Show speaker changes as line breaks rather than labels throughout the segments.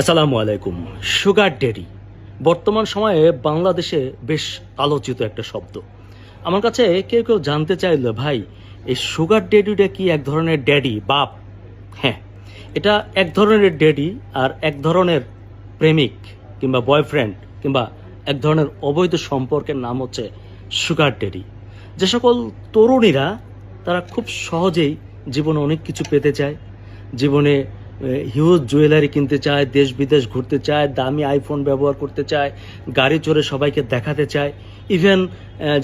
আসসালামু আলাইকুম। Sugar dairy বর্তমান সময়ে বাংলাদেশে বেশ আলোচিত একটা শব্দ। আমার কাছে কেউ কেউ জানতে চাইলো, ভাই, এই সুগার ডেডিটা কি এক ধরনের ড্যাডি বাপ? হ্যাঁ এটা এক ধরনের ড্যাডি আর এক ধরনের প্রেমিক কিংবা বয়ফ্রেন্ড কিংবা এক ধরনের অবৈধ সম্পর্কের নাম হচ্ছে সুগার ডেডি যে সকল তরুণীরা, তারা খুব সহজেই জীবনে অনেক কিছু পেতে চায়। জীবনে হিউজ জুয়েলারি কিনতে চায়, দেশ বিদেশ ঘুরতে চায়, দামি আইফোন ব্যবহার করতে চায়, গাড়ি চড়ে সবাইকে দেখাতে চায়। ইভেন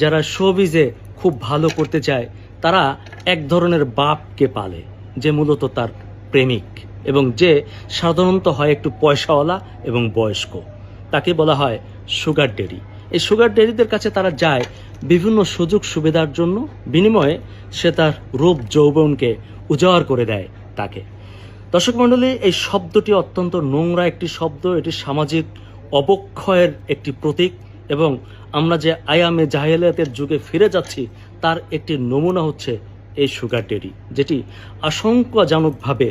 যারা শোবিজে খুব ভালো করতে চায়, তারা এক ধরনের বাপকে পালে, যে মূলত তার প্রেমিক এবং যে সাধারণত হয় একটু পয়সাওয়ালা এবং বয়স্ক। তাকে বলা হয় সুগার ডেরি এই সুগার ডেরিদের কাছে তারা যায় বিভিন্ন সুযোগ সুবিধার জন্য। বিনিময়ে সে তার রূপ যৌবনকে উজাড় করে দেয় তাকে। দর্শক মন্ডলী এই শব্দটি অত্যন্ত নোংরা একটি শব্দ। এটি সামাজিক অবক্ষয়ের একটি প্রতীক এবং আমরা যে আয়ামে জাহেলিয়াতের যুগে ফিরে যাচ্ছি, তার একটি নমুনা হচ্ছে এই সুগার ডেরি, যেটি আশঙ্কাজনকভাবে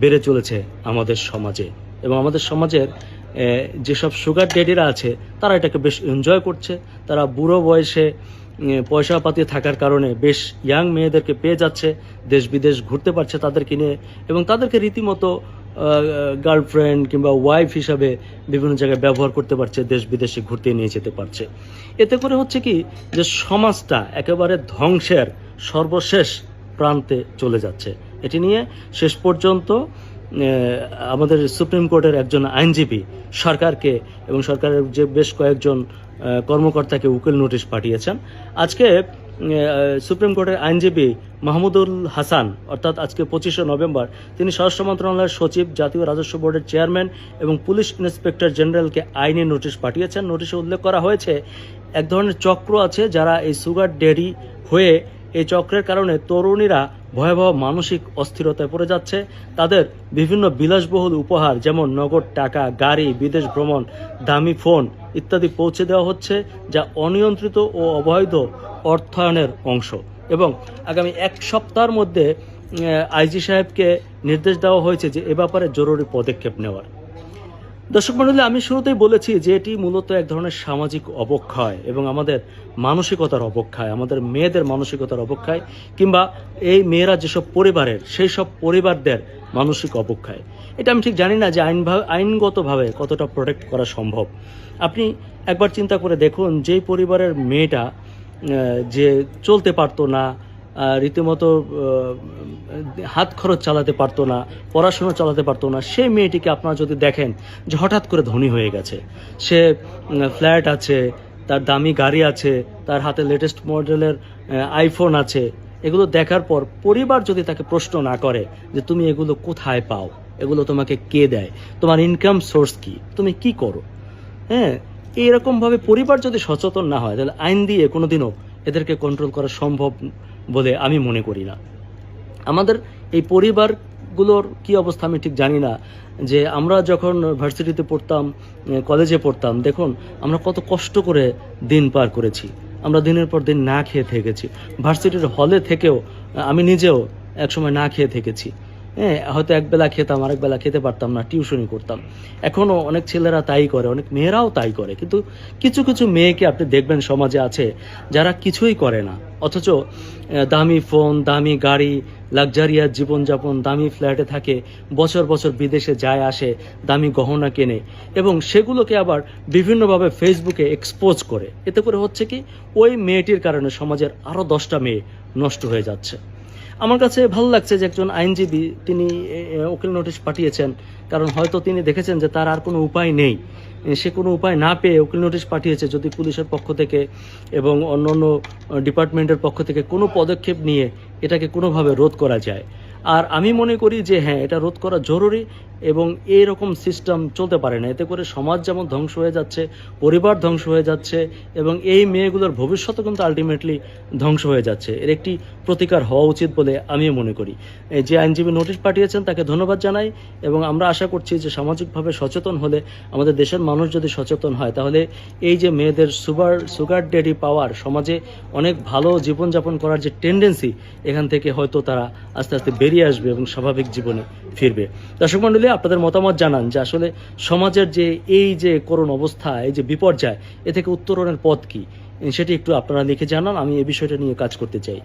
বেড়ে চলেছে আমাদের সমাজে এবং আমাদের সমাজের যেসব সুগার ডেডিরা আছে তারা এটাকে বেশ এনজয় করছে। তারা বুড়ো বয়সে উম, পয়সাপাতি থাকার কারণে বেশ ইয়াং মেয়েদেরকে পেয়ে যাচ্ছে দেশ বিদেশ ঘুরতে পারছে তাদেরকে নিয়ে এবং তাদেরকে রীতিমতো গার্লফ্রেন্ড কিংবা ওয়াইফ হিসাবে বিভিন্ন জায়গায় ব্যবহার করতে পারছে দেশ বিদেশে ঘুরতে নিয়ে যেতে পারছে। এতে করে হচ্ছে কি যে সমাজটা একেবারে ধ্বংসের সর্বশেষ প্রান্তে চলে যাচ্ছে। এটি নিয়ে শেষ পর্যন্ত আমাদের সুপ্রিম কোর্টের একজন আইনজীবী সরকারকে এবং সরকারের যে বেশ কয়েকজন কর্মকর্তাকে উকিল নোটিশ পাঠিয়েছেন। আজকে সুপ্রিম কোর্টের আইনজীবী মাহমুদুল হাসান, অর্থাৎ আজকে পঁচিশে নভেম্বর, তিনি স্বরাষ্ট্র মন্ত্রণালয়ের সচিব, জাতীয় রাজস্ব বোর্ডের চেয়ারম্যান এবং পুলিশ ইন্সপেক্টর জেনারেলকে আইনি নোটিশ পাঠিয়েছেন। নোটিশে উল্লেখ করা হয়েছে, এক ধরনের চক্র আছে যারা এই সুগার ডেরি হয়ে এই চক্রের কারণে তরুণীরা ভয়াবহ মানসিক অস্থিরতায় পড়ে যাচ্ছে। তাদের বিভিন্ন বিলাসবহুল উপহার যেমন নগদ টাকা, গাড়ি, বিদেশ ভ্রমণ, দামি ফোন ইত্যাদি পৌঁছে দেওয়া হচ্ছে, যা অনিয়ন্ত্রিত ও অবৈধ অর্থায়নের অংশ। এবং আগামী এক সপ্তাহের মধ্যে আইজি সাহেবকে নির্দেশ দেওয়া হয়েছে যে এ ব্যাপারে জরুরি পদক্ষেপ নেওয়ার। দর্শক মণ্ডলী আমি শুরুতেই বলেছি যে এটি মূলত এক ধরনের সামাজিক অবক্ষয় এবং আমাদের মানসিকতার অবক্ষয়, আমাদের মেয়েদের মানসিকতার অবক্ষয় কিংবা এই মেয়েরা যেসব পরিবারের, সেই সব পরিবারদের মানসিক অবক্ষয়। এটা আমি ঠিক জানি না যে আইন আইনগতভাবে কতটা প্রোটেক্ট করা সম্ভব। আপনি একবার চিন্তা করে দেখুন, যেই পরিবারের মেয়েটা যে চলতে পারতো না রীতিমতো হাত খরচ চালাতে পারতো না, পড়াশোনা চালাতে পারতো না, সেই মেয়েটিকে আপনারা যদি দেখেন যে হঠাৎ করে ধনী হয়ে গেছে, সে ফ্ল্যাট আছে, তার দামি গাড়ি আছে, তার হাতে লেটেস্ট মডেলের আইফোন আছে, এগুলো দেখার পর পরিবার যদি তাকে প্রশ্ন না করে যে তুমি এগুলো কোথায় পাও, এগুলো তোমাকে কে দেয়, তোমার ইনকাম সোর্স কি, তুমি কি করো? হ্যাঁ এইরকমভাবে পরিবার যদি সচেতন না হয়, তাহলে আইন দিয়ে কোনোদিনও এদেরকে কন্ট্রোল করা সম্ভব বলে আমি মনে করি না। আমাদের এই পরিবারগুলোর কি অবস্থা আমি ঠিক জানি না, যে আমরা যখন ভার্সিটিতে পড়তাম কলেজে পড়তাম, দেখুন, আমরা কত কষ্ট করে দিন পার করেছি। আমরা দিনের পর দিন না খেয়ে থেকেছি। ভার্সিটির হলে থেকেও, আমি নিজেও একসময় না খেয়ে থেকেছি। হ্যাঁ হয়তো একবেলা খেতাম, আরেক বেলা খেতে পারতাম না, টিউশনই করতাম। এখনও অনেক ছেলেরা তাই করে, অনেক মেয়েরাও তাই করে। কিন্তু কিছু কিছু মেয়েকে আপনি দেখবেন সমাজে আছে, যারা কিছুই করে না। অথচ দামি ফোন, দামি গাড়ি, লাক্সারিয়াস জীবনযাপন, দামি ফ্ল্যাটে থাকে, বছর বছর বিদেশে যায়, আসে, দামি গহনা কেনে। এবং সেগুলোকে আবার বিভিন্নভাবে ফেসবুকে এক্সপোজ করে। এতে করে হচ্ছে কি, ওই মেয়েটির কারণে সমাজের আরও দশটা মেয়ে নষ্ট হয়ে যাচ্ছে। আমার কাছে ভালো লাগছে যে একজন আইনজীবী তিনি উকিল নোটিশ পাঠিয়েছেন। কারণ হয়তো তিনি দেখেছেন যে তার আর কোনো উপায় নেই। সে কোনো উপায় না পেয়ে উকিল নোটিশ পাঠিয়েছে যদি পুলিশের পক্ষ থেকে এবং অন্য অন্য ডিপার্টমেন্টের পক্ষ থেকে কোনো পদক্ষেপ নিয়ে এটাকে কোনোভাবে রোধ করা যায়। আর আমি মনে করি যে হ্যাঁ এটা রোধ করা জরুরি এবং এই রকম সিস্টেম চলতে পারে না। এতে করে সমাজ যেমন ধ্বংস হয়ে যাচ্ছে, পরিবার ধ্বংস হয়ে যাচ্ছে, এবং এই মেয়েগুলোর ভবিষ্যৎও কিন্তু আলটিমেটলি ধ্বংস হয়ে যাচ্ছে। এর একটি প্রতিকার হওয়া উচিত বলে আমিও মনে করি। যে আইনজীবী নোটিশ পাঠিয়েছেন, তাকে ধন্যবাদ জানাই, এবং আমরা আশা করছি যে সামাজিকভাবে সচেতন হলে আমাদের দেশের মানুষ যদি সচেতন হয়, তাহলে এই যে মেয়েদের সুগার সুগার ডেডি পাওয়ার সমাজে অনেক ভালো জীবনযাপন করার যে টেন্ডেন্সি এখান থেকে হয়তো তারা আস্তে আস্তে বেরিয়ে আসবে এবং স্বাভাবিক জীবনে ফিরবে। দর্শক মণ্ডলী মিলে আপনাদের মতামত জানান যে আসলে সমাজের যে এই যে করুণ অবস্থা, এই যে বিপর্যয়, এ থেকে উত্তরণের পথ কি? সেটি একটু আপনারা লিখে জানান, আমি এ বিষয়টা নিয়ে কাজ করতে চাই।